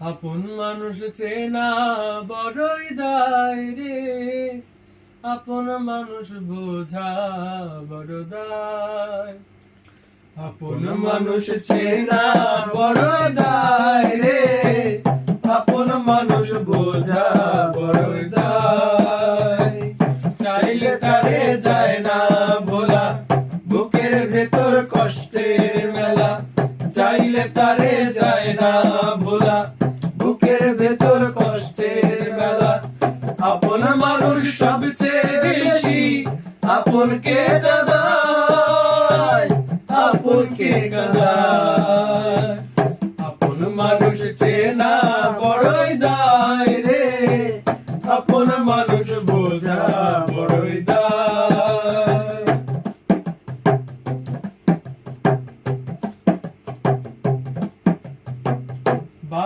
আপন মানুষ চেনা বড়ই দায় রে। আপন মানুষ বোঝা বড় দায়। আপন মানুষ চেনা বড় দায় রে। আপন মানুষ বোঝা বড় দায়। চাইলে তারে যায় না ভোলা, বুকের ভেতর কষ্টের মেলা। চাইলে তারে যায় না ভোলা বুকের ভেতর কষ্টের মেলা। আপন মানুষ সবচেয়ে বেশি। আপন কে কাদায়? আপন কে আপন মানুষ চেনা বড়ই দায় রে। আপন মানুষ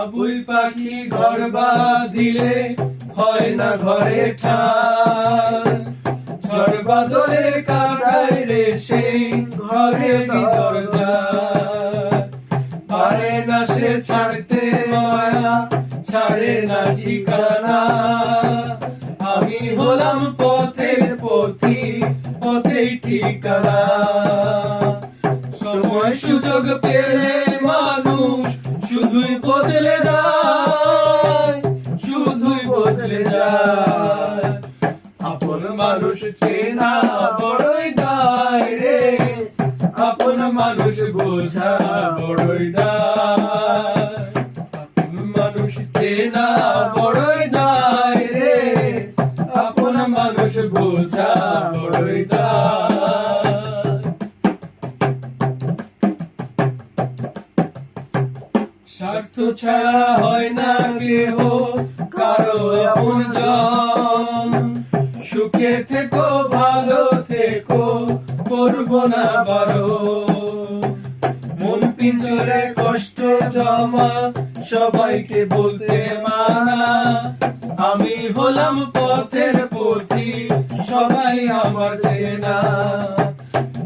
বাবুই পাখি ঘর বাঁধিলে হয় না ঘরে ঝড় বাদলে কাটায় রে ঘরে দরজা। পারে না সে ছাড়তে মায়া, ছাড়ে না ঠিকানা। আমি হলাম পথের পথি, পথেই ঠিকানা। সময় সুযোগ পেলে শুধুই বদলে যায়, শুধুই বদলে যায়। আপন মানুষ চেনা বড়ই দায় রে, আপন মানুষ বোঝা বড়ই দায়। মানুষ চেনা বড়ই দায় রে, আপন মানুষ বোঝা বড়ই দায়। স্বার্থ ছাড়া হয় না কেহ, কারও আপনজন সুখে থেকো, ভালো থেকো, করব না বারো। মন পিঞ্জরে কষ্ট জমা, সবাইকে বলতে মানা। আমি হলাম পথের পথি, সবাই আমার চেনা।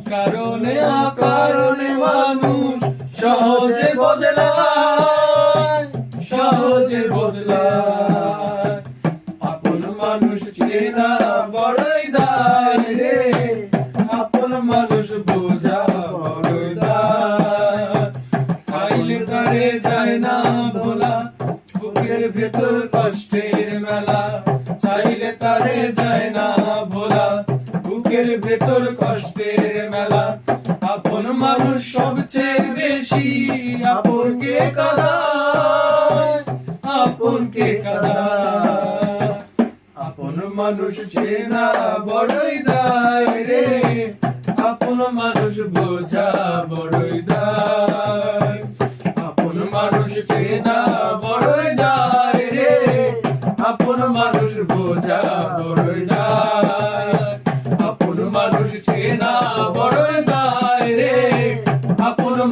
কারণে, অকারণে মানুষ সহজে বদলায় সহজে বদলায়। আপন মানুষ চেনা বড়ই দায় রে, আপন মানুষ বোঝা বড়ই দায়। চাইলে তারে যায় না ভোলা, বুকের ভেতর কষ্টের মেলা। চাইলে তারে যায় না ভোলা বুকের ভেতর কষ্টের মেলা। আপন মানুষ সবচেয়ে বেশি আপন কে কাদায় আপন কে কাদায় আপন মানুষ চেনা বড়ই দায় রে। আপন মানুষ বোঝা বড়ই দায়। আপন মানুষ চেনা বড়ই দায় রে। আপন মানুষ বোঝা বড়ই দায়।